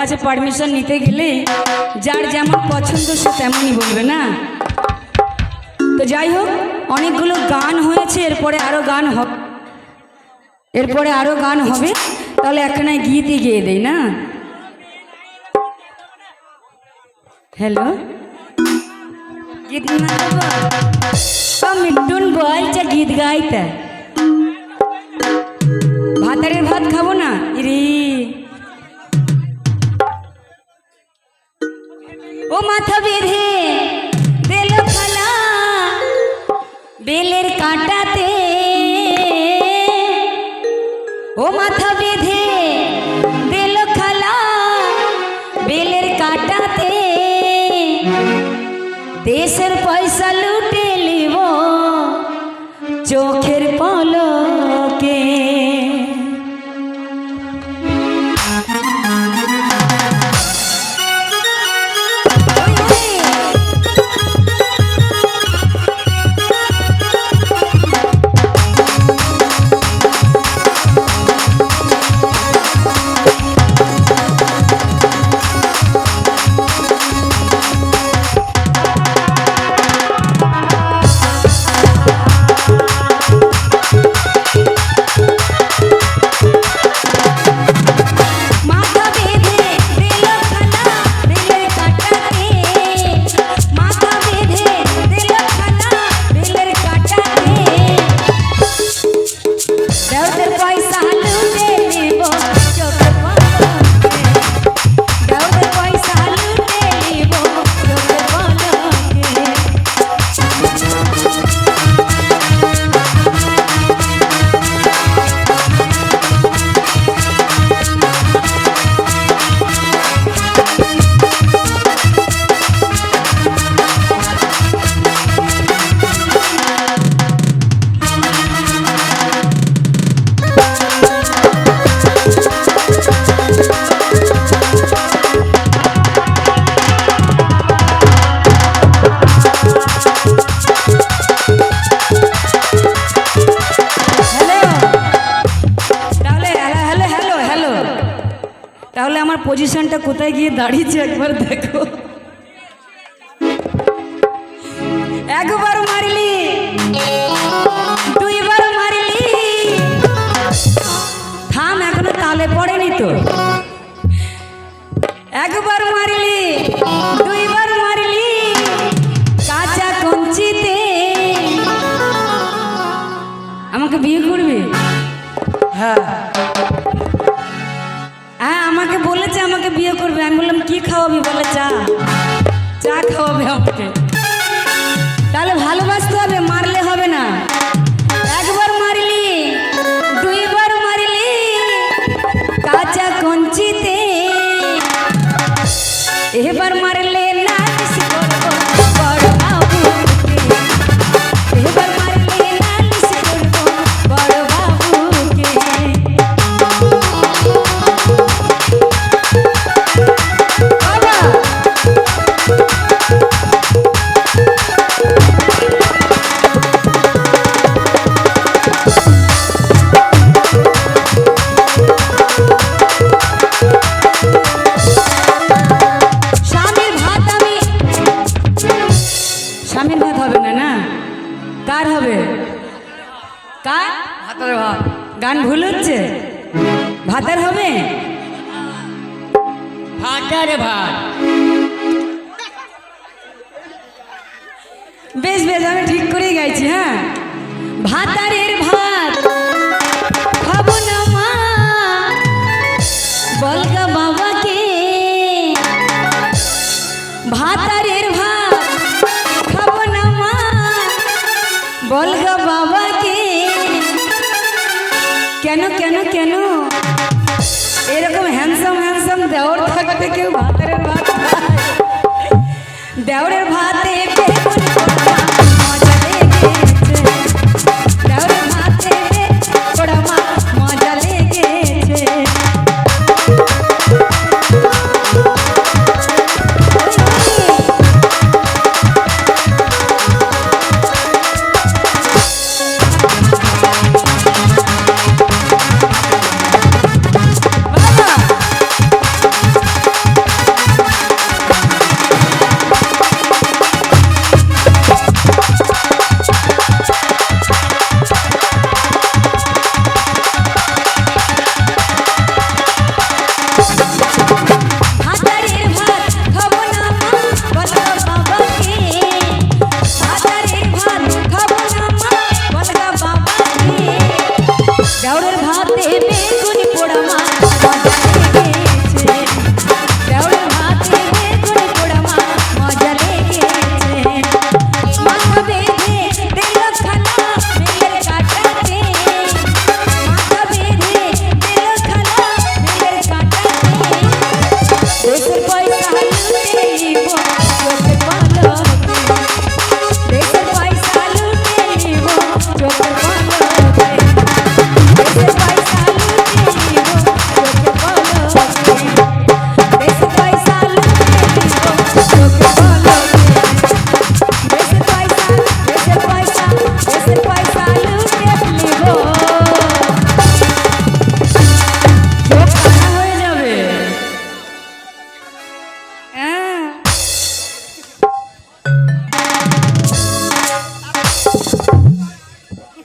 কাছে পারমিশন নিতে গেলে যার যেমন পছন্দ সে তেমনই বলবে, না? তো যাই হোক, অনেকগুলো গান হয়েছে, এরপরে আরও গান হবে এরপরে আরও গান হবে। তাহলে একখানায় গীতই গিয়ে দেই, না? হ্যালো গীত মিটুন বলছে, গীত গাইতে। বেলের কাঁটাতে ও মাথা বেঁধে বেল খালা বেলের কাঁটাতে দেশের পয়সা লুটে লিব চোখের পজিশনটা কোথায় গিয়ে দাঁড়িয়েছে একবার দেখো। খাওয়াবি বলে চা। চা খাওয়াবে আমাকে। তাহলে ভালোবাসতে হবে, মারলে হবে না। একবার মারলি, দুইবার মারলি, কাঁচা কঞ্চিতে। এবার মারলে কার হবে? কার? ভাতের ভাত গান ভুল হচ্ছে? ভাতের হবে? ভাতের ভাত বেশ বেশ আমি ঠিক করেই গাইছি হ্যাঁ? ভাতারের ভাত ভাতের দেওরের ভাত দেবে।